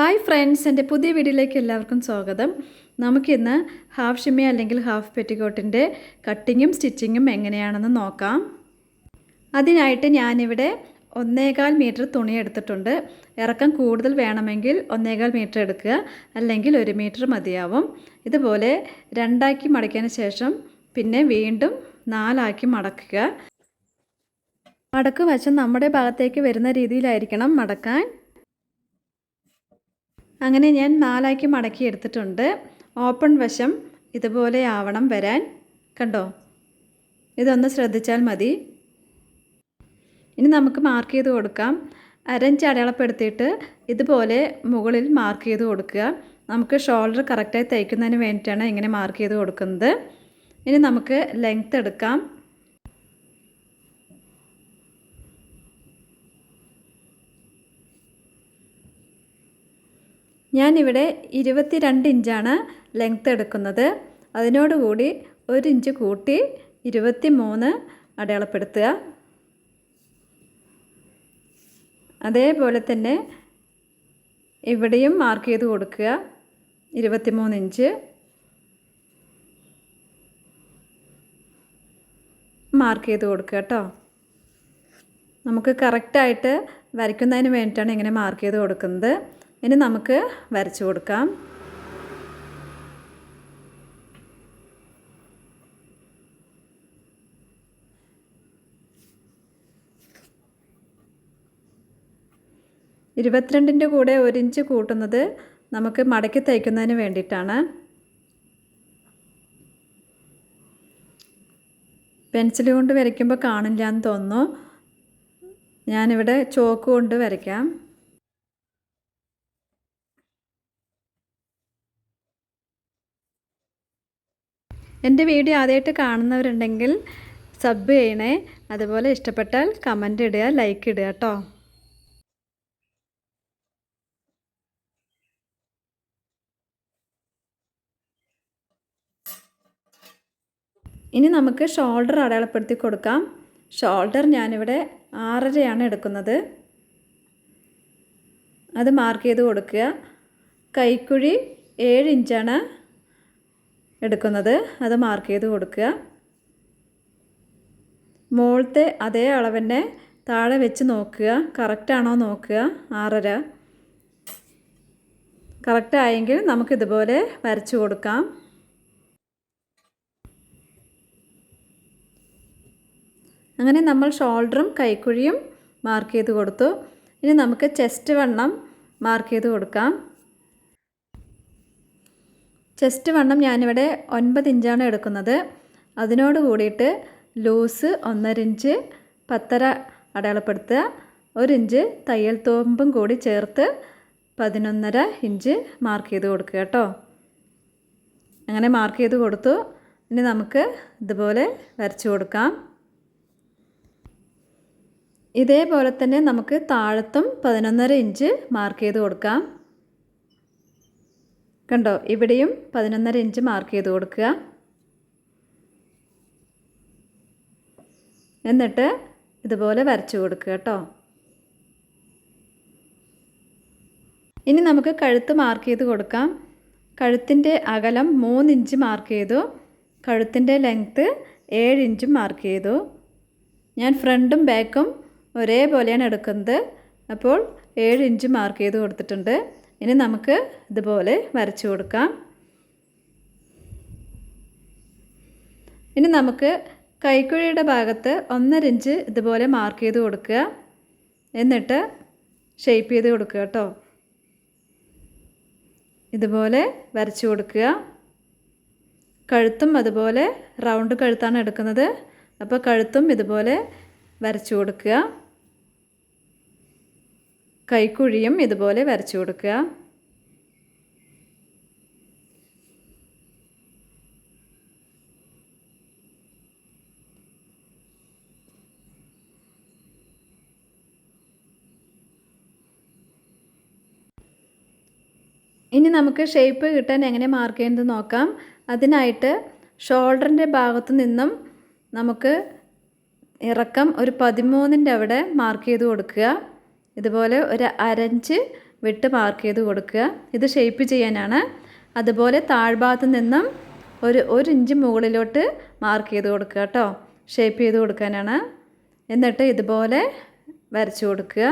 Hi friends എന്റെ പുതിയ വീഡിയോയിലേക്ക് എല്ലാവർക്കും സ്വാഗതം. നമുക്കിന്ന് ഹാഫ് ഷിമ്മി അല്ലെങ്കിൽ ഹാഫ് പെറ്റിക്കോട്ടിന്റെ കട്ടിങ്ങും സ്റ്റിച്ചിങ്ങും എങ്ങനെയാണെന്ന് നോക്കാം. അതിനായിട്ട് ഞാനിവിടെ ഒന്നേകാൽ മീറ്റർ തുണി എടുത്തിട്ടുണ്ട്. ഇറക്കം കൂടുതൽ വേണമെങ്കിൽ ഒന്നേകാൽ മീറ്റർ എടുക്കുക അല്ലെങ്കിൽ ഒരു മീറ്റർ മതിയാവും. ഇതുപോലെ രണ്ടാക്കി മടക്കിയതിന് ശേഷം പിന്നെ വീണ്ടും നാലാക്കി മടക്കുക. മടക്ക് വശം നമ്മുടെ ഭാഗത്തേക്ക് വരുന്ന രീതിയിലായിരിക്കണം മടക്കാൻ. അങ്ങനെ ഞാൻ നാലാക്കി മടക്കി എടുത്തിട്ടുണ്ട്. ഓപ്പൺ വശം ഇതുപോലെ ആവണം വരാൻ. കണ്ടോ? ഇതൊന്ന് ശ്രദ്ധിച്ചാൽ മതി. ഇനി നമുക്ക് മാർക്ക് ചെയ്ത് കൊടുക്കാം. അരഞ്ച് അടയാളപ്പെടുത്തിയിട്ട് ഇതുപോലെ മുകളിൽ മാർക്ക് ചെയ്ത് കൊടുക്കുക. നമുക്ക് ഷോൾഡർ കറക്റ്റായി തയ്ക്കുന്നതിന് വേണ്ടിയിട്ടാണ് ഇങ്ങനെ മാർക്ക് ചെയ്ത് കൊടുക്കുന്നത്. ഇനി നമുക്ക് ലെങ്ത്ത് എടുക്കാം. ഞാനിവിടെ ഇരുപത്തി രണ്ട് ഇഞ്ചാണ് ലെങ്ത്ത് എടുക്കുന്നത്. അതിനോടുകൂടി ഒരു ഇഞ്ച് കൂട്ടി ഇരുപത്തി മൂന്ന് അടയാളപ്പെടുത്തുക. അതേപോലെ തന്നെ ഇവിടെയും മാർക്ക് ചെയ്ത് കൊടുക്കുക. ഇരുപത്തിമൂന്ന് ഇഞ്ച്. മാർക്ക് ചെയ്ത് കൊടുക്കുക കേട്ടോ. നമുക്ക് കറക്റ്റായിട്ട് വരയ്ക്കുന്നതിന് വേണ്ടിയിട്ടാണ് ഇങ്ങനെ മാർക്ക് ചെയ്ത് കൊടുക്കുന്നത്. ഇനി നമുക്ക് വരച്ചു കൊടുക്കാം. ഇരുപത്തിരണ്ടിന്റെ കൂടെ ഒരു ഇഞ്ച് കൂട്ടുന്നത് നമുക്ക് മടക്കി തയ്ക്കുന്നതിന് വേണ്ടിയിട്ടാണ്. പെൻസിൽ കൊണ്ട് വരയ്ക്കുമ്പോൾ കാണില്ല എന്ന് തോന്നുന്നു. ഞാനിവിടെ ചോക്ക് കൊണ്ട് വരയ്ക്കാം. എന്റെ വീഡിയോ ആദ്യമായിട്ട് കാണുന്നവരുണ്ടെങ്കിൽ സബ് ചെയ്യണേ. അതുപോലെ ഇഷ്ടപ്പെട്ടാൽ കമന്റ് ഇടുക ലൈക്ക് ഇടുക കേട്ടോ ഇനി നമുക്ക് ഷോൾഡർ അടയാളപ്പെടുത്തി കൊടുക്കാം. ഷോൾഡർ ഞാനിവിടെ ആറരയാണ് എടുക്കുന്നത്. അത് മാർക്ക് ചെയ്ത് കൊടുക്കുക. കൈക്കുഴി ഏഴ് ഇഞ്ചാണ് എടുക്കുന്നത്. അത് മാർക്ക് ചെയ്ത് കൊടുക്കുക. മുകളത്തെ അതേ അളവിന്റെ താഴെ വെച്ച് നോക്കുക. കറക്റ്റാണോ നോക്കുക. ആറര. കറക്റ്റായെങ്കിൽ നമുക്കിതുപോലെ വരച്ചു കൊടുക്കാം. അങ്ങനെ നമ്മൾ ഷോൾഡറും കൈക്കുഴിയും മാർക്ക് ചെയ്ത് കൊടുത്തു. ഇനി നമുക്ക് ചെസ്റ്റ് വണ്ണം മാർക്ക് ചെയ്ത് കൊടുക്കാം. ചെസ്റ്റ് വണ്ണം ഞാനിവിടെ ഒൻപത് ഇഞ്ചാണ് എടുക്കുന്നത്. അതിനോട് കൂടിയിട്ട് ലൂസ് ഒന്നര ഇഞ്ച് പത്തര അടയാളപ്പെടുത്തുക. ഒരു ഇഞ്ച് തയ്യൽ തോമ്പും കൂടി ചേർത്ത് പതിനൊന്നര ഇഞ്ച് മാർക്ക് ചെയ്ത് കൊടുക്കുക കേട്ടോ. അങ്ങനെ മാർക്ക് ചെയ്ത് കൊടുത്തു. ഇനി നമുക്ക് ഇതുപോലെ വരച്ചു കൊടുക്കാം. ഇതേപോലെ തന്നെ നമുക്ക് താഴത്തും പതിനൊന്നര ഇഞ്ച് മാർക്ക് ചെയ്ത് കൊടുക്കാം. കണ്ടോ? ഇവിടെയും പതിനൊന്നര ഇഞ്ച് മാർക്ക് ചെയ്ത് കൊടുക്കുക. എന്നിട്ട് ഇതുപോലെ വരച്ചു കൊടുക്കുക കേട്ടോ. ഇനി നമുക്ക് കഴുത്ത് മാർക്ക് ചെയ്ത് കൊടുക്കാം. കഴുത്തിന്റെ അകലം മൂന്നിഞ്ച് മാർക്ക് ചെയ്തു. കഴുത്തിന്റെ ലെങ്ത്ത് ഏഴ് ഇഞ്ചും മാർക്ക് ചെയ്തു. ഞാൻ ഫ്രണ്ടും ബാക്കും ഒരേപോലെയാണ് എടുക്കുന്നത്. അപ്പോൾ ഏഴ് ഇഞ്ച് മാർക്ക് ചെയ്ത് കൊടുത്തിട്ടുണ്ട്. ഇനി നമുക്ക് ഇതുപോലെ വരച്ചു കൊടുക്കാം. ഇനി നമുക്ക് കൈക്കുഴിയുടെ ഭാഗത്ത് ഒന്നര ഇഞ്ച് ഇതുപോലെ മാർക്ക് ചെയ്ത് കൊടുക്കുക. എന്നിട്ട് ഷേപ്പ് ചെയ്ത് കൊടുക്കുക കേട്ടോ. ഇതുപോലെ വരച്ചു കൊടുക്കുക. കഴുത്തും അതുപോലെ റൗണ്ട് കഴുത്താണ് എടുക്കുന്നത്. അപ്പോൾ കഴുത്തും ഇതുപോലെ വരച്ചു കൊടുക്കുക. കൈക്കുഴിയും ഇതുപോലെ വരച്ചു കൊടുക്കുക. ഇനി നമുക്ക് ഷേപ്പ് കിട്ടാൻ എങ്ങനെ മാർക്ക് ചെയ്യുന്നത് നോക്കാം. അതിനായിട്ട് ഷോൾഡറിന്റെ ഭാഗത്തു നിന്നും നമുക്ക് ഇറക്കം ഒരു പതിമൂന്നിന്റെ അവിടെ മാർക്ക് ചെയ്ത് കൊടുക്കുക. ഇതുപോലെ ഒരു അരഞ്ച് വിട്ട് മാർക്ക് ചെയ്ത് കൊടുക്കുക. ഇത് ഷേപ്പ് ചെയ്യാനാണ്. അതുപോലെ താഴ്ഭാഗത്ത് നിന്നും ഒരു ഒരു ഇഞ്ച് മുകളിലോട്ട് മാർക്ക് ചെയ്ത് കൊടുക്കുക കേട്ടോ ഷേപ്പ് ചെയ്ത് കൊടുക്കാനാണ്. എന്നിട്ട് ഇതുപോലെ വരച്ചു കൊടുക്കുക.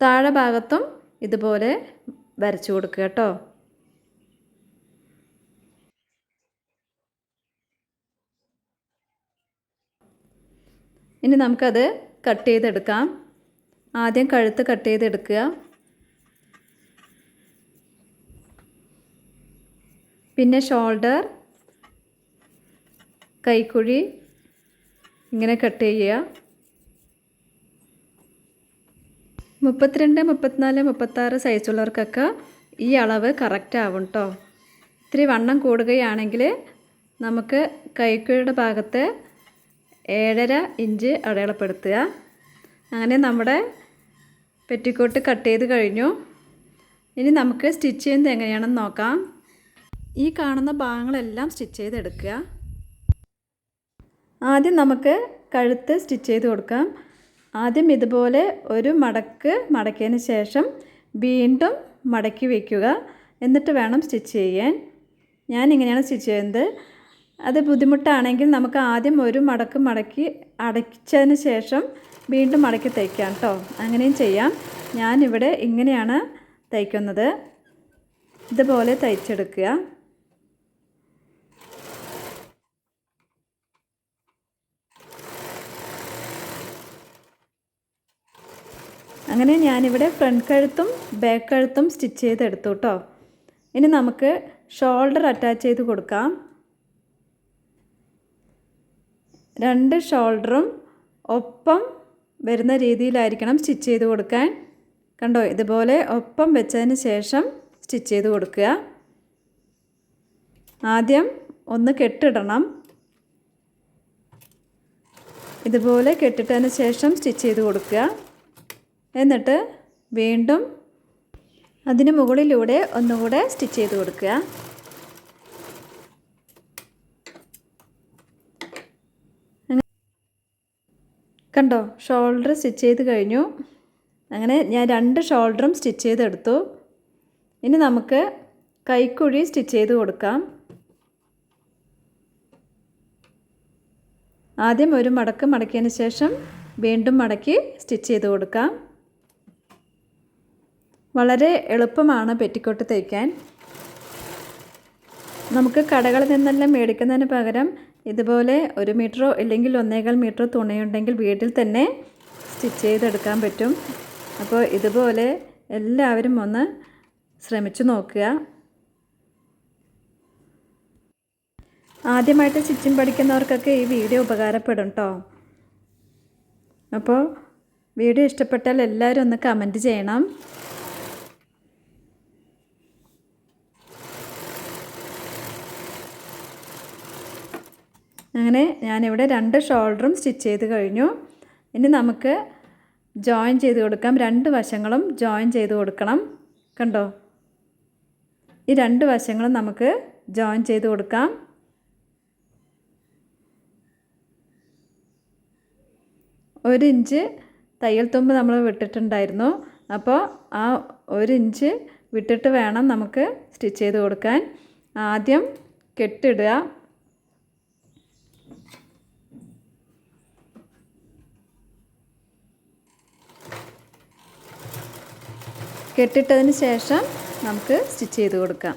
താഴെ ഭാഗത്തും ഇതുപോലെ വരച്ചു കൊടുക്കുക കേട്ടോ ഇനി നമുക്കത് കട്ട് ചെയ്തെടുക്കാം. ആദ്യം കഴുത്ത് കട്ട് ചെയ്തെടുക്കുക. പിന്നെ ഷോൾഡർ കൈക്കുഴി ഇങ്ങനെ കട്ട് ചെയ്യുക. മുപ്പത്തിരണ്ട് മുപ്പത്തിനാല് മുപ്പത്താറ് സൈസുള്ളവർക്കൊക്കെ ഈ അളവ് കറക്റ്റ് ആവും കേട്ടോ ഇത്തിരി വണ്ണം കൂടുകയാണെങ്കിൽ നമുക്ക് കൈക്കുഴിയുടെ ഭാഗത്ത് ഏഴര ഇഞ്ച് അടയാളപ്പെടുത്തുക. അങ്ങനെ നമ്മുടെ പെറ്റിക്കോട്ട് കട്ട് ചെയ്ത് കഴിഞ്ഞു. ഇനി നമുക്ക് സ്റ്റിച്ച് ചെയ്യുന്നത് എങ്ങനെയാണെന്ന് നോക്കാം. ഈ കാണുന്ന ഭാഗങ്ങളെല്ലാം സ്റ്റിച്ച് ചെയ്തെടുക്കുക. ആദ്യം നമുക്ക് കഴുത്ത് സ്റ്റിച്ച് ചെയ്ത് കൊടുക്കാം. ആദ്യം ഇതുപോലെ ഒരു മടക്ക് മടക്കിയതിന് ശേഷം വീണ്ടും മടക്കി വയ്ക്കുക. എന്നിട്ട് വേണം സ്റ്റിച്ച് ചെയ്യാൻ. ഞാൻ ഇങ്ങനെയാണ് സ്റ്റിച്ച് ചെയ്യുന്നത്. അത് ബുദ്ധിമുട്ടാണെങ്കിൽ നമുക്ക് ആദ്യം ഒരു മടക്ക് മടക്കി അടച്ചതിന് ശേഷം വീണ്ടും മടക്കി തയ്ക്കാം കേട്ടോ അങ്ങനെയും ചെയ്യാം. ഞാനിവിടെ ഇങ്ങനെയാണ് തയ്ക്കുന്നത് ഇതുപോലെ തയ്ച്ചെടുക്കുക അങ്ങനെ ഞാനിവിടെ ഫ്രണ്ട് കഴുത്തും ബാക്ക് കഴുത്തും സ്റ്റിച്ച് ചെയ്തെടുത്തു കേട്ടോ ഇനി നമുക്ക് ഷോൾഡർ അറ്റാച്ച് ചെയ്ത് കൊടുക്കാം. രണ്ട് ഷോൾഡറും ഒപ്പം വരുന്ന രീതിയിലായിരിക്കണം സ്റ്റിച്ച് ചെയ്ത് കൊടുക്കാൻ. കണ്ടോ ഇതുപോലെ ഒപ്പം വെച്ചതിന് ശേഷം സ്റ്റിച്ച് ചെയ്ത് കൊടുക്കുക. ആദ്യം ഒന്ന് കെട്ടിടണം. ഇതുപോലെ കെട്ടിട്ടതിന് ശേഷം സ്റ്റിച്ച് ചെയ്ത് കൊടുക്കുക. എന്നിട്ട് വീണ്ടും അതിന് മുകളിലൂടെ ഒന്നുകൂടെ സ്റ്റിച്ച് ചെയ്ത് കൊടുക്കുക. കണ്ടോ? ഷോൾഡർ സ്റ്റിച്ച് ചെയ്ത് കഴിഞ്ഞു. അങ്ങനെ ഞാൻ രണ്ട് ഷോൾഡറും സ്റ്റിച്ച് ചെയ്തെടുത്തു. ഇനി നമുക്ക് കൈക്കുഴി സ്റ്റിച്ച് ചെയ്ത് കൊടുക്കാം. ആദ്യം ഒരു മടക്ക് മടക്കിയതിന് ശേഷം വീണ്ടും മടക്കി സ്റ്റിച്ച് ചെയ്ത് കൊടുക്കാം. വളരെ എളുപ്പമാണ് പെറ്റിക്കോട്ട് തയ്ക്കാൻ നമുക്ക് കടകളിൽ നിന്നെല്ലാം മേടിക്കുന്നതിന് പകരം ഇതുപോലെ ഒരു മീറ്ററോ ഇല്ലെങ്കിൽ ഒന്നേകാൽ മീറ്ററോ തുണിയുണ്ടെങ്കിൽ വീട്ടിൽ തന്നെ സ്റ്റിച്ച് ചെയ്തെടുക്കാൻ പറ്റും. അപ്പോൾ ഇതുപോലെ എല്ലാവരും ഒന്ന് ശ്രമിച്ചു നോക്കുക. ആദ്യമായിട്ട് സ്റ്റിച്ചിങ് പഠിക്കുന്നവർക്കൊക്കെ ഈ വീഡിയോ ഉപകാരപ്പെടും കേട്ടോ അപ്പോൾ വീഡിയോ ഇഷ്ടപ്പെട്ടാൽ എല്ലാവരും ഒന്ന് കമന്റ് ചെയ്യണം. അങ്ങനെ ഞാനിവിടെ രണ്ട് ഷോൾഡറും സ്റ്റിച്ച് ചെയ്ത് കഴിഞ്ഞു. ഇനി നമുക്ക് ജോയിൻ ചെയ്ത് കൊടുക്കാം. രണ്ട് വശങ്ങളും ജോയിൻ ചെയ്ത് കൊടുക്കണം. കണ്ടോ? ഈ രണ്ട് വശങ്ങളും നമുക്ക് ജോയിൻ ചെയ്ത് കൊടുക്കാം. ഒരു ഇഞ്ച് തയ്യൽ തുമ്പ് നമ്മൾ വിട്ടിട്ടുണ്ടായിരുന്നു. അപ്പോൾ ആ ഒരു ഇഞ്ച് വിട്ടിട്ട് വേണം നമുക്ക് സ്റ്റിച്ച് ചെയ്ത് കൊടുക്കാൻ. ആദ്യം കെട്ടിടുക. കെട്ടിട്ടതിന് ശേഷം നമുക്ക് സ്റ്റിച്ച് ചെയ്ത് കൊടുക്കാം.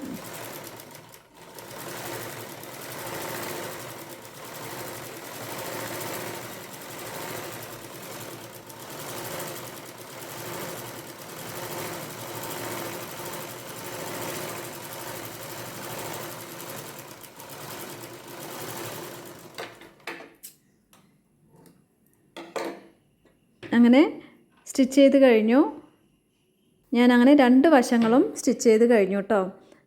അങ്ങനെ സ്റ്റിച്ച് ചെയ്ത് കഴിഞ്ഞു. ഞാൻ അങ്ങനെ രണ്ട് വശങ്ങളും സ്റ്റിച്ച് ചെയ്ത് കഴിഞ്ഞു കേട്ടോ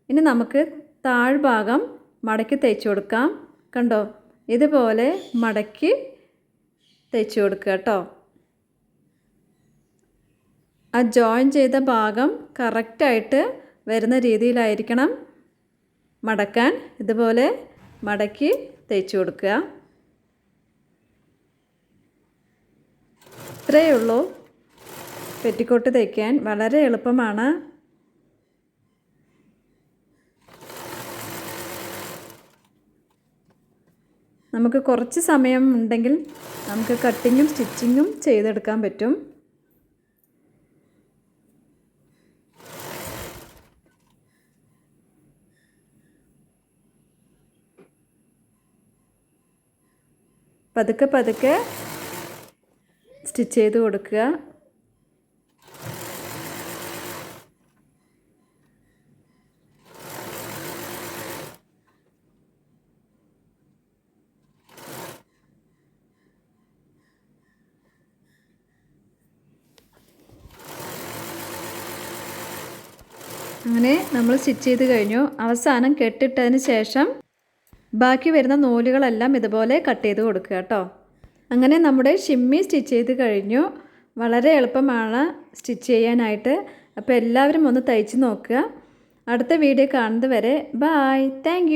ഇനി നമുക്ക് താഴ്ഭാഗം മടക്കി തയ്ച്ചു കൊടുക്കാം. കണ്ടോ? ഇതുപോലെ മടക്കി തയ്ച്ചു കൊടുക്കുക കേട്ടോ ആ ജോയിൻ ചെയ്ത ഭാഗം കറക്റ്റായിട്ട് വരുന്ന രീതിയിലായിരിക്കണം മടക്കാൻ. ഇതുപോലെ മടക്കി തയ്ച്ചു കൊടുക്കുക. ഇത്രയേ ഉള്ളൂ. പെറ്റിക്കോട്ട് തയ്ക്കാൻ വളരെ എളുപ്പമാണ്. നമുക്ക് കുറച്ച് സമയം ഉണ്ടെങ്കിൽ നമുക്ക് കട്ടിങ്ങും സ്റ്റിച്ചിങ്ങും ചെയ്തെടുക്കാൻ പറ്റും. പതുക്കെ പതുക്കെ സ്റ്റിച്ച് ചെയ്ത് കൊടുക്കുക. അങ്ങനെ നമ്മൾ സ്റ്റിച്ച് ചെയ്ത് കഴിഞ്ഞു. അവസാനം കെട്ടിട്ടതിന് ശേഷം ബാക്കി വരുന്ന നൂലുകളെല്ലാം ഇതുപോലെ കട്ട് ചെയ്ത് കൊടുക്കുക കേട്ടോ. അങ്ങനെ നമ്മുടെ ഷിമ്മി സ്റ്റിച്ച് ചെയ്ത് കഴിഞ്ഞു. വളരെ എളുപ്പമാണ് സ്റ്റിച്ച് ചെയ്യാനായിട്ട്. അപ്പോൾ എല്ലാവരും ഒന്ന് തയ്ച്ച് നോക്കുക. അടുത്ത വീഡിയോ കാണുന്നത് വരെ ബായ് താങ്ക്